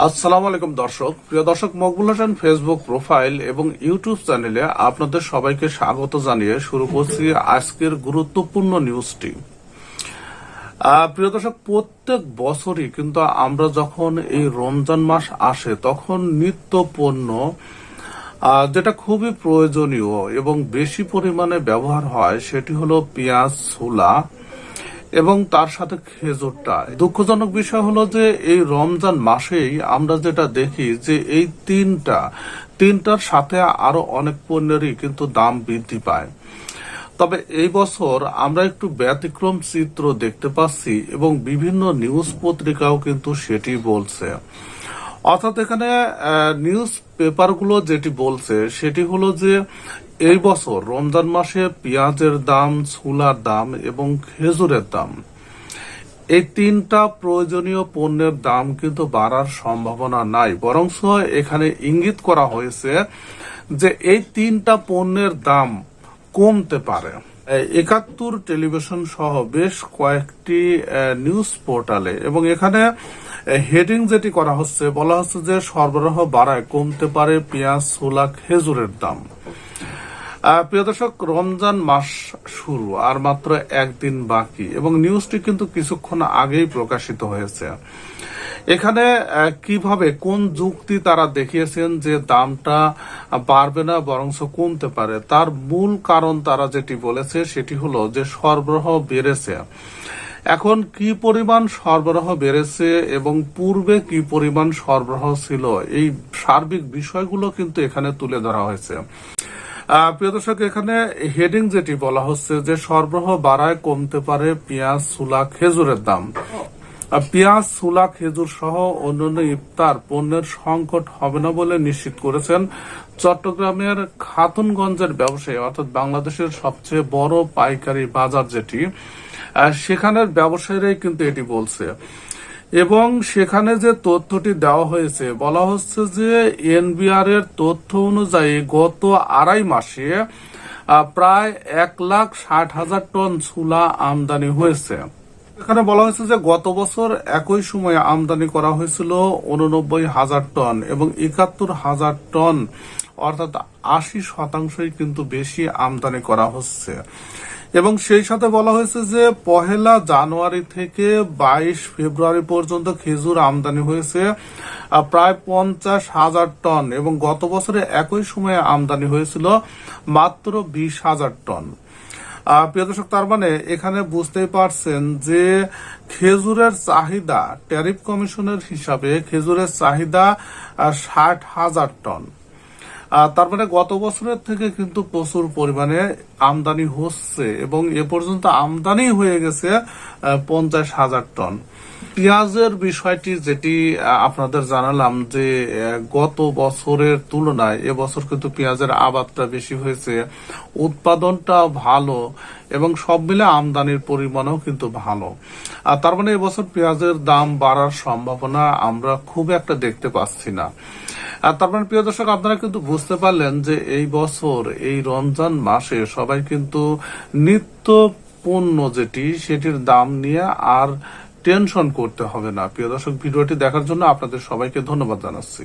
আসসালামু আলাইকুম দর্শক। প্রিয় দর্শক, মকবুল হোসেন ফেসবুক প্রোফাইল এবং ইউটিউব চ্যানেলে আপনাদের সবাইকে স্বাগত জানিয়ে শুরু করছি আজকের গুরুত্বপূর্ণ নিউজটি প্রিয় দর্শক, প্রত্যেক বছরই কিন্তু আমরা যখন এই রমজান মাস আসে, তখন নিত্য পণ্য যেটা খুবই প্রয়োজনীয় এবং বেশি পরিমাণে ব্যবহার হয়, সেটি হলো পেঁয়াজ, ছোলা এবং তার সাথে খেজুরটা। দুঃখজনক বিষয় হলো যে এই রমজান মাসেই আমরা যেটা দেখি যে এই তিনটা, তিনটার সাথে আরও অনেক পণ্যেরই কিন্তু দাম বৃদ্ধি পায়। তবে এই বছর আমরা একটু ব্যতিক্রম চিত্র দেখতে পাচ্ছি এবং বিভিন্ন নিউজ পত্রিকাও কিন্তু সেটি বলছে। অর্থাৎ এখানে নিউজ পেপারগুলো যেটি বলছে, সেটি হলো যে এই বছর রমজান মাসে পেঁয়াজের দাম, ছোলার দাম এবং খেজুরের দাম। এই তিনটা প্রয়োজনীয় পণ্যের দাম কিন্তু বাড়ার সম্ভাবনা নাই। বরং এখানে ইঙ্গিত করা হয়েছে যে এই তিনটা পণ্যের দাম কমতে পারে। একাত্তর টেলিভিশন সহ বেশ কয়েকটি নিউজ পোর্টালে এবং এখানে হেডিং যেটি করা হচ্ছে, বলা হচ্ছে যে সরবরাহ বাড়ায় কমতে পারে পেঁয়াজ, ছোলা, খেজুরের দাম। প্রিয় দর্শক, রমজান মাস শুরু, আর মাত্র একদিন বাকি, এবং নিউজটি কিন্তু কিছুক্ষণ আগেই প্রকাশিত হয়েছে। এখানে কীভাবে, কোন যুক্তি তারা দেখিয়েছেন যে দামটা বাড়বে না বরং কমতে পারে, তার মূল কারণ তারা যেটি বলেছে সেটি হলো যে সরবরাহ বেড়েছে। এখন কি পরিমাণ সরবরাহ বেড়েছে এবং পূর্বে কি পরিমাণ সরবরাহ ছিল? এই সার্বিক বিষয়গুলো কিন্তু এখানে তুলে ধরা হয়েছে। প্রিয় দর্শক, এখানে হেডিং যেটি বলা হচ্ছে যে সরবরাহ বাড়ায় কমতে পারে পেঁয়াজ, সুলা, খেজুরের দাম। পেঁয়াজ, সুলা, খেজুর সহ অন্যান্য ইফতার পণ্যের সংকট হবে না বলে নিশ্চিত করেছেন চট্টগ্রামের খাতুনগঞ্জের ব্যবসায়ী, অর্থাৎ বাংলাদেশের সবচেয়ে বড় পাইকারি বাজার যেটি। সেখানের ব্যবসায়ীরাই কিন্তু এটি বলছে। এবং সেখানে যে তথ্যটি দেওয়া হয়েছে, বলা হচ্ছে যে এনবিআর এর তথ্য অনুযায়ী গত আড়াই মাসে প্রায় এক লাখ ষাট হাজার টন ছুলা আমদানি হয়েছে। এখানে বলা হয়েছে যে গত বছর একই সময়ে আমদানি করা হয়েছিল উননব্বই হাজার টন এবং একাত্তর হাজার টন অর্থাৎ আশি শতাংশই কিন্তু বেশি আমদানি করা হচ্ছে। এবং সেই সাথে বলা হয়েছে যে, পহেলা জানুয়ারি থেকে বাইশ ফেব্রুয়ারি পর্যন্ত খেজুর আমদানি হয়েছে প্রায় পঞ্চাশ হাজার টন এবং গত বছরে একই সময়ে আমদানি হয়েছিল মাত্র বিশ হাজার টন। প্রিয় দর্শক, তার মানে এখানে বুঝতেই পারছেন যে, খেজুরের চাহিদা, ট্যারিফ কমিশনের হিসাবে খেজুরের চাহিদা ষাট হাজার টন। তার মানে গত বছরের থেকে কিন্তু প্রচুর পরিমাণে আমদানি হচ্ছে এবং এ পর্যন্ত আমদানি হয়ে গেছে পঞ্চাশ হাজার টন। পেঁয়াজের বিষয়টি যেটি আপনাদের জানালাম যে গত বছরের তুলনায় এবছর কিন্তু পেঁয়াজের আবাদটা বেশি হয়েছে। উৎপাদনটা ভালো এবং সব মিলে আমদানির পরিমাণও কিন্তু ভালো। আর তার মানে এবছর পেঁয়াজের দাম বাড়ার সম্ভাবনা আমরা খুব একটা দেখতে পাচ্ছি না। আর তার মানে প্রিয় দর্শক, আপনারা কিন্তু বুঝতে পারলেন যে এই বছর, এই রমজান মাসে সবাই কিন্তু নিত্য পণ্য যেটি, সেটির দাম নিয়ে আর টেনশন করতে হবে না। প্রিয় দর্শক ভিডিওটি দেখার জন্য আপনাদের সবাইকে ধন্যবাদ জানাচ্ছি।